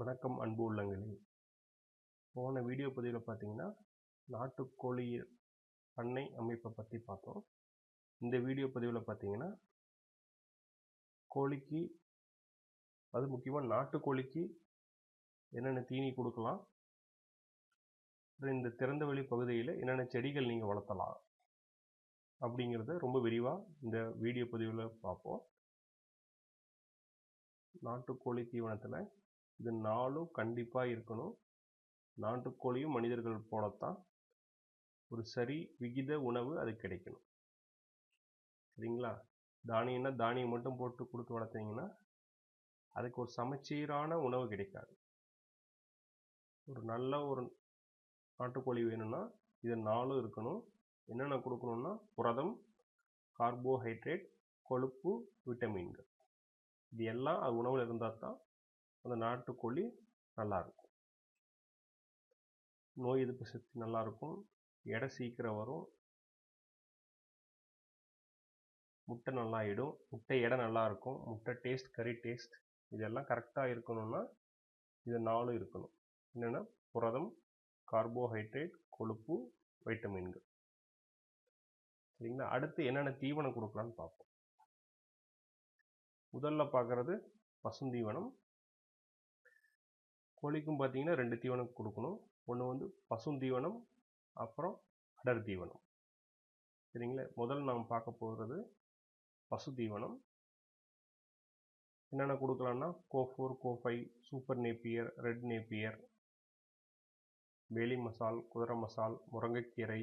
வணக்கம் அன்பு உள்ளங்களே. போன வீடியோ பதிவில் பார்த்தீங்கன்னா நாட்டுக்கோழி பண்ணை அமைப்பை பற்றி பார்த்தோம். இந்த வீடியோ பதிவில் பார்த்தீங்கன்னா கோழிக்கு அது முக்கியமாக நாட்டுக்கோழிக்கு என்னென்ன தீனி கொடுக்கலாம் அப்புறம் இந்த திறந்தவெளி பகுதியில் என்னென்ன செடிகள் நீங்கள் வளர்த்தலாம் அப்படிங்கிறத ரொம்ப விரிவாக இந்த வீடியோ பதிவில் பார்ப்போம். நாட்டுக்கோழி தீவனத்தில் இது நாலும் கண்டிப்பாக இருக்கணும். நாட்டுக்கோழியும் மனிதர்கள் போலத்தான் ஒரு சரி விகித உணவு அது கிடைக்கணும். சரிங்களா? தானியம்னா தானியம் மட்டும் போட்டு கொடுத்து வளர்த்தீங்கன்னா அதுக்கு ஒரு சமச்சீரான உணவு கிடைக்காது. ஒரு நல்ல ஒரு நாட்டுக்கோழி வேணும்னா இது நாலும் இருக்கணும். என்னென்ன கொடுக்கணும்னா புரதம் கார்போஹைட்ரேட் கொழுப்பு விட்டமின்கள் இது எல்லாம் அது உணவில் இருந்தால் தான் அந்த நாட்டுக்கோழி நல்லாயிருக்கும் நோய் எதிர்ப்பு சக்தி நல்லாயிருக்கும் எடை சீக்கிரம் வரும். முட்டை நல்லா ஆகிடும் முட்டை எடை நல்லாயிருக்கும் முட்டை டேஸ்ட் கறி டேஸ்ட் இதெல்லாம் கரெக்டாக இருக்கணும்னா இது நாலும் இருக்கணும். என்னென்னா புரதம் கார்போஹைட்ரேட் கொழுப்பு வைட்டமின்கள் சரிங்களா? அடுத்து என்னென்ன தீவனம் கொடுக்கலான்னு பார்ப்போம். முதல்ல பார்க்குறது பசுந்தீவனம் கோழிக்கும் பார்த்தீங்கன்னா ரெண்டு தீவனம் கொடுக்கணும். ஒன்று வந்து பசுந்தீவனம் அப்புறம் அடர் தீவனம். சரிங்களா? முதல் நாம் பார்க்க போகிறது பசு தீவனம். என்னென்ன கொடுக்கலாம்னா CO four CO five super napier red napier வேலி மசால் குதிரை மசால் முருங்கைக்கீரை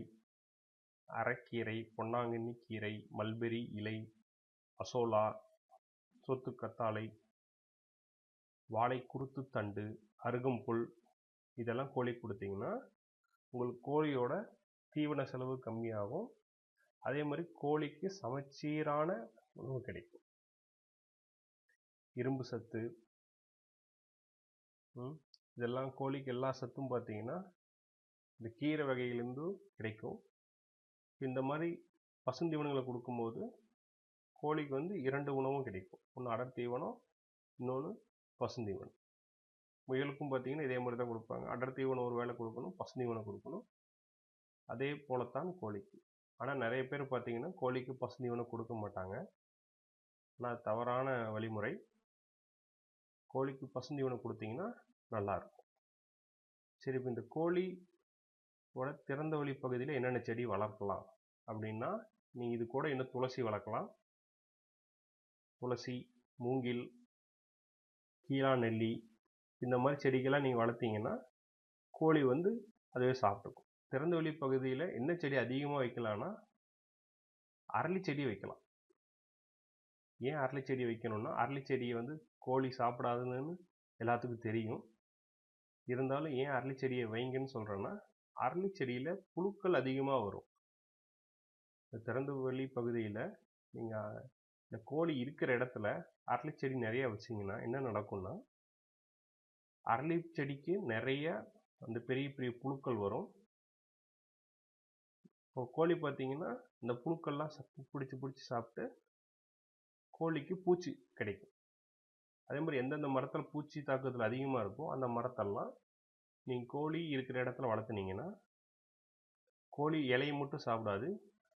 அரைக்கீரை பொன்னாங்கண்ணி கீரை மல்பெரி இலை அசோலா சொத்து கத்தாழை வாழை குருத்து தண்டு அருகம்புல் இதெல்லாம் கோழி கொடுத்தீங்கன்னா உங்களுக்கு கோழியோட தீவன செலவு கம்மியாகும். அதே மாதிரி கோழிக்கு சமச்சீரான உணவு கிடைக்கும். இரும்பு சத்து. இதெல்லாம் கோழிக்கு எல்லா சத்தும் பார்த்தீங்கன்னா இந்த கீரை வகையிலேருந்து கிடைக்கும். இந்த மாதிரி பசுந்தீவனங்களை கொடுக்கும்போது கோழிக்கு வந்து இரண்டு உணவும் கிடைக்கும். ஒன்று அடர் தீவனம் இன்னொன்று பசுந்தீவனம். முயலுக்கும் பார்த்தீங்கன்னா இதே மாதிரி தான் கொடுப்பாங்க. அடர் தீவனம் ஒரு வேலை கொடுக்கணும் பசுந்தீவனம் கொடுக்கணும். அதே போலத்தான் கோழிக்கு. ஆனால் நிறைய பேர் பார்த்தீங்கன்னா கோழிக்கு பசுந்தீவனம் கொடுக்க மாட்டாங்க. ஆனால் தவறான வழிமுறை. கோழிக்கு பசுந்தீவனம் கொடுத்தீங்கன்னா நல்லாயிருக்கும் சரி இப்போ இந்த கோழியோட திறந்த வழி பகுதியில் என்னென்ன செடி வளர்க்கலாம் அப்படின்னா நீங்கள் இது கூட இன்னும் துளசி வளர்க்கலாம். துளசி மூங்கில் கீழா நெல்லி இந்த மாதிரி செடிகள்லாம் நீங்கள் வளர்த்தீங்கன்னா கோழி வந்து அதுவே சாப்பிட்டுக்கும். திறந்த வெளி பகுதியில் என்ன செடி அதிகமாக வைக்கலாம்னா அரளி செடி வைக்கலாம். ஏன் அரளி செடி வைக்கணும்னா அரளி செடியை வந்து கோழி சாப்பிடாதுன்னு எல்லாத்துக்கும் தெரியும். இருந்தாலும் ஏன் அரளி செடியை வைங்கன்னு சொல்கிறேன்னா அரளி செடியில் புழுக்கள் அதிகமாக வரும். இந்த திறந்த வெளி பகுதியில் நீங்கள் இந்த கோழி இருக்கிற இடத்துல அரளி செடி நிறைய வச்சிங்கன்னா என்ன நடக்கும்னா அரளி செடிக்கு நிறைய அந்த பெரிய பெரிய புழுக்கள் வரும். இப்போ கோழி பார்த்தீங்கன்னா இந்த புழுக்கள்லாம் பிடிச்சி பிடிச்சி சாப்பிட்டு கோழிக்கு பூச்சி கிடைக்கும். அதே மாதிரி எந்தெந்த மரத்தில் பூச்சி தாக்குதல் அதிகமாக இருக்கோ அந்த மரத்தெல்லாம் நீங்கள் கோழி இருக்கிற இடத்துல வளர்த்துனீங்கன்னா கோழி இலையை மட்டும் சாப்பிடாது.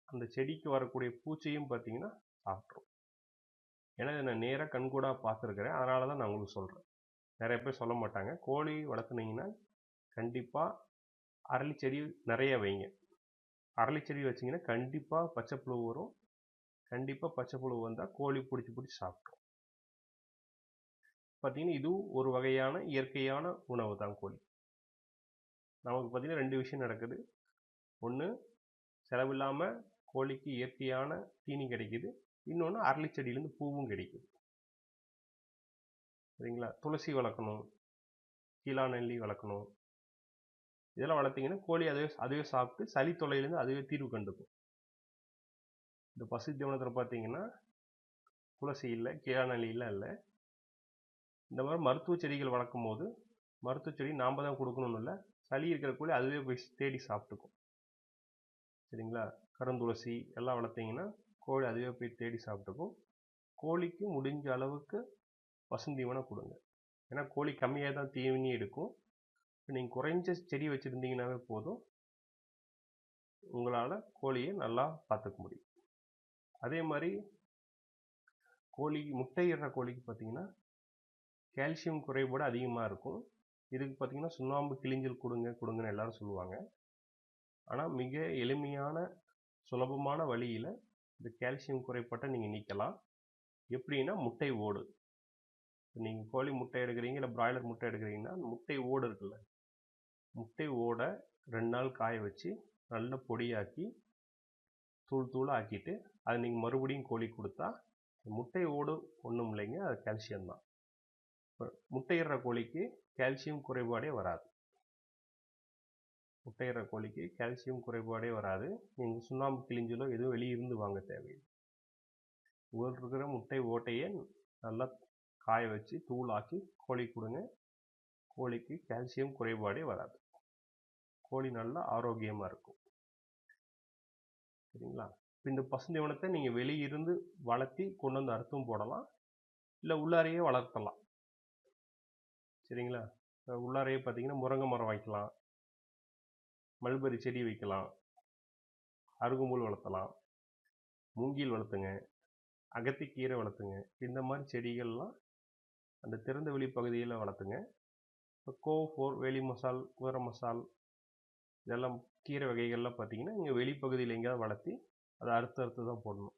அந்த செடிக்கு வரக்கூடிய பூச்சியும் பார்த்தீங்கன்னா சாப்பிட்ரும் ஏன்னா இதை நான் நேராக கண்கூடாக பார்த்துருக்குறேன். அதனால தான் நான் உங்களுக்கு சொல்கிறேன் நிறைய பேர் சொல்ல மாட்டாங்க. கோழி வளர்த்துனீங்கன்னா கண்டிப்பாக அரளி செடி நிறைய வைங்க. அரளி செடி வச்சிங்கன்னா கண்டிப்பாக பச்சை புழு வரும். கண்டிப்பாக பச்சை புழு வந்தால் கோழி பிடிச்சி பிடிச்சி சாப்பிட்ரும் பார்த்திங்கன்னா இதுவும் ஒரு வகையான இயற்கையான உணவு தான் கோழி. நமக்கு பார்த்திங்கன்னா ரெண்டு விஷயம் நடக்குது. ஒன்று செலவில்லாமல் கோழிக்கு இயற்கையான தீனி கிடைக்குது. இன்னொன்று அரளி செடியிலேருந்து பூவும் கிடைக்குது. சரிங்களா? துளசி வளர்க்கணும். கீழா நெல்லி வளர்க்கணும். இதெல்லாம் வளர்த்திங்கன்னா கோழி அதுவே அதுவே சாப்பிட்டு சளி தொல்லையிலேருந்து அதுவே தீர்வு கண்டுக்கும். இந்த பசு தீவனத்தில் பார்த்தீங்கன்னா துளசி இல்லை கீழா நெல்லிலாம் இல்லை. இந்த மாதிரி மருத்துவ செடிகள் வளர்க்கும் போது மருத்துவ செடி நாம் தான் கொடுக்கணும்னு இல்லை சளி இருக்கிற கோழி அதுவே போய் தேடி சாப்பிட்டுக்கும். சரிங்களா? கருந்துளசி எல்லாம் வளர்த்திங்கன்னா கோழி அதுவே போய் தேடி சாப்பிட்டுக்கும். கோழிக்கு முடிஞ்ச அளவுக்கு பசுந்தீவனம் கொடுங்க. ஏன்னா கோழி கம்மியாக தான் தீவனி எடுக்கும். நீங்கள் குறைஞ்ச செடி வச்சுருந்தீங்கன்னாவே போதும். உங்களால் கோழியை நல்லா பார்த்துக்க முடியும். அதே மாதிரி கோழி முட்டையிடுற கோழிக்கு பார்த்தீங்கன்னா கால்சியம் குறைபாடு அதிகமாக இருக்கும். இதுக்கு பார்த்தீங்கன்னா சுண்ணாம்பு கிழிஞ்சல் கொடுங்க கொடுங்கன்னு எல்லாரும் சொல்லுவாங்க. ஆனால் மிக எளிமையான சுலபமான வழியில் இந்த கால்சியம் குறைபாட்டை நீங்கள் நீக்கலாம். எப்படின்னா முட்டை ஓடு. நீங்கள் கோழி முட்டை எடுக்கிறீங்க இல்லை பிராய்லர் முட்டை எடுக்கிறீங்கன்னா முட்டை ஓடு இருக்குல்ல? முட்டை ஓடை ரெண்டு நாள் காய வச்சு நல்ல பொடியாக்கி தூள் தூளாக ஆக்கிட்டு அதை நீங்கள் மறுபடியும் கோழி கொடுத்தா முட்டை ஓடு ஒன்றும் இல்லைங்க அது கால்சியம் தான். முட்டையிடுற கோழிக்கு கால்சியம் குறைபாடே வராது. முட்டையிடுற கோழிக்கு கால்சியம் குறைபாடே வராது. நீங்கள் சுண்ணாம்பு கிழிஞ்சலோ எதுவும் வெளியிருந்து வாங்க தேவையில்லை. இருக்கிற முட்டை ஓட்டையே நல்லா காய வச்சு தூளாக்கி கோழி கொடுங்க. கோழிக்கு கால்சியம் குறைபாடே வராது. கோழி நல்லா ஆரோக்கியமாக இருக்கும். சரிங்களா? இந்த பசுந்தீவனத்தை நீங்கள் வெளியிருந்து வளர்த்தி கொண்டு வந்து அறுத்தும் போடலாம். இல்லை உள்ளாரையே வளர்த்தலாம். சரிங்களா? உள்ளாரையே பார்த்தீங்கன்னா முருங்கை மரம் வைக்கலாம். மல்பரி செடி வைக்கலாம். அருகும்புல் வளர்த்தலாம். மூங்கில் வளர்த்துங்க. அகத்திக்கீரை வளர்த்துங்க. இந்த மாதிரி செடிகள்லாம் அந்த திறந்த வெளி பகுதியில் வளர்த்துங்க. இப்போ கோ ஃபோர் வேலி மசால் குதிரை மசால் இதெல்லாம் கீரை வகைகள்லாம் பார்த்தீங்கன்னா இங்கே வெளிப்பகுதியில் எங்கேயாவது வளர்த்தி அதை அறுத்து அறுத்து தான் போடணும்.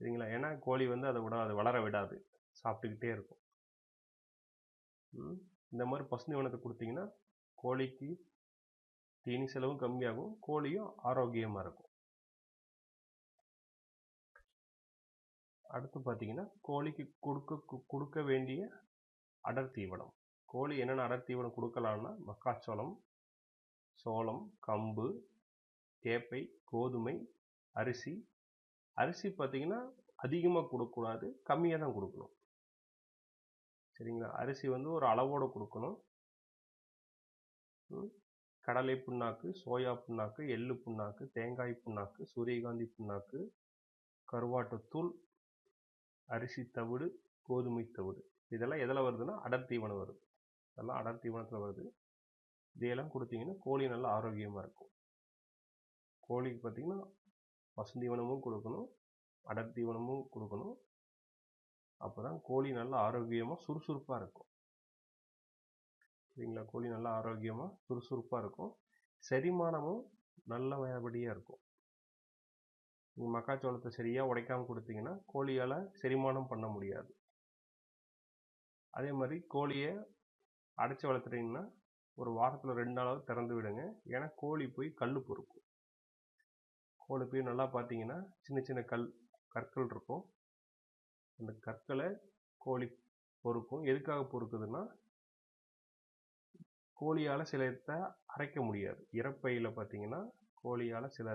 சரிங்களா? ஏன்னா கோழி வந்து அதை விட அது வளர விடாது. சாப்பிட்டுக்கிட்டே இருக்கும். இந்த மாதிரி பசுந்தீவனத்தை கொடுத்தீங்கன்னா கோழிக்கு தீனி செலவும் கம்மியாகும். கோழியும் ஆரோக்கியமாக இருக்கும். அடுத்து பார்த்தீங்கன்னா கோழிக்கு கொடுக்க கொடுக்க வேண்டிய அடர் தீவனம். கோழி என்னென்ன அடர் தீவனம் கொடுக்கலான்னா மக்காச்சோளம் சோளம் கம்பு தேப்பை கோதுமை அரிசி. அரிசி பார்த்தீங்கன்னா அதிகமாக கொடுக்கக்கூடாது கம்மியாக தான் கொடுக்கணும். சரிங்களா? அரிசி வந்து ஒரு அளவோடு கொடுக்கணும். கடலை புண்ணாக்கு சோயா புண்ணாக்கு எள்ளு புண்ணாக்கு தேங்காய் புண்ணாக்கு சூரியகாந்தி புண்ணாக்கு கருவாட்டுத்தூள் அரிசி தவிடு கோதுமை தவிடு. இதெல்லாம் எதில் வருதுன்னா அடர் தீவனம் வருது. இதெல்லாம் அடர் தீவனத்தில் வருது. இதையெல்லாம் கொடுத்தீங்கன்னா கோழி நல்லா ஆரோக்கியமாக இருக்கும். கோழிக்கு பார்த்தீங்கன்னா பசுந்தீவனமும் கொடுக்கணும். அடர் தீவனமும் கொடுக்கணும். அப்போ தான் கோழி நல்லா ஆரோக்கியமாக சுறுசுறுப்பாக இருக்கும். சரிங்களா? கோழி நல்லா ஆரோக்கியமாக சுறுசுறுப்பாக இருக்கும். செரிமானமும் நல்லபடியாக இருக்கும். நீங்கள் மக்காச்சோளத்தை சரியாக உடைக்காமல் கொடுத்தீங்கன்னா கோழியால் செரிமானம் பண்ண முடியாது. அதே மாதிரி கோழியை அடைச்சி வளர்த்துட்டீங்கன்னா ஒரு வாரத்தில் ரெண்டு நாளாவது திறந்து விடுங்க. ஏன்னா கோழி போய் கல் பொறுக்கும். கோழி போய் நல்லா பார்த்தீங்கன்னா சின்ன சின்ன கல் கற்கள் இருக்கும். அந்த கற்களை கோழி பொறுக்கும். எதுக்காக பொறுக்குதுன்னா கோழியால் சிலத்தை அரைக்க முடியாது. இறப்பையில் பார்த்தீங்கன்னா கோழியால் சில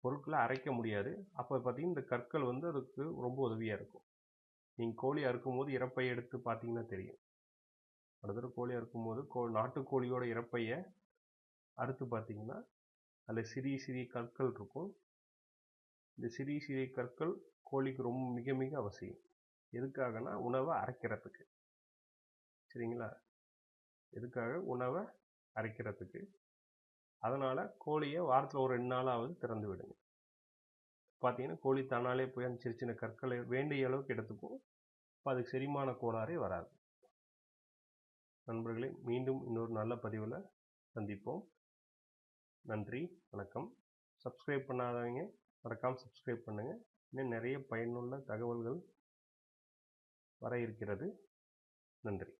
பொருட்களை அரைக்க முடியாது. அப்போ பார்த்தீங்கன்னா இந்த கற்கள் வந்து அதுக்கு ரொம்ப உதவியாக இருக்கும். நீங்கள் கோழி அறுக்கும் போது இறப்பை எடுத்து பார்த்தீங்கன்னா தெரியும். அடுத்த கோழி அறுக்கும் போது கோ நாட்டுக்கோழியோட இறப்பையை அறுத்து பார்த்தீங்கன்னா அதில் சிறிய சிறிய கற்கள் இருக்கும். இந்த சிறிய சிறிய கற்கள் கோழிக்கு ரொம்ப மிக மிக அவசியம். எதுக்காகனா உணவை அரைக்கிறதுக்கு. சரிங்களா? எதுக்காக? உணவை அரைக்கிறதுக்கு. அதனால் கோழியை வாரத்தில் ஒரு ரெண்டு நாளாவது திறந்து விடுங்க. பார்த்தீங்கன்னா கோழி தானாலே போய் அந்த சின்ன சின்ன கற்களை வேண்டிய அளவுக்கு எடுத்துக்கும். இப்போ அதுக்கு செரிமான கோளாறே வராது. நண்பர்களே மீண்டும் இன்னொரு நல்ல பதிவில் சந்திப்போம். நன்றி வணக்கம். சப்ஸ்கிரைப் பண்ணாதவங்க மறக்காமல் சப்ஸ்கிரைப் பண்ணுங்கள் இன்னும் நிறைய பயனுள்ள தகவல்கள் வர இருக்கிறது. நன்றி.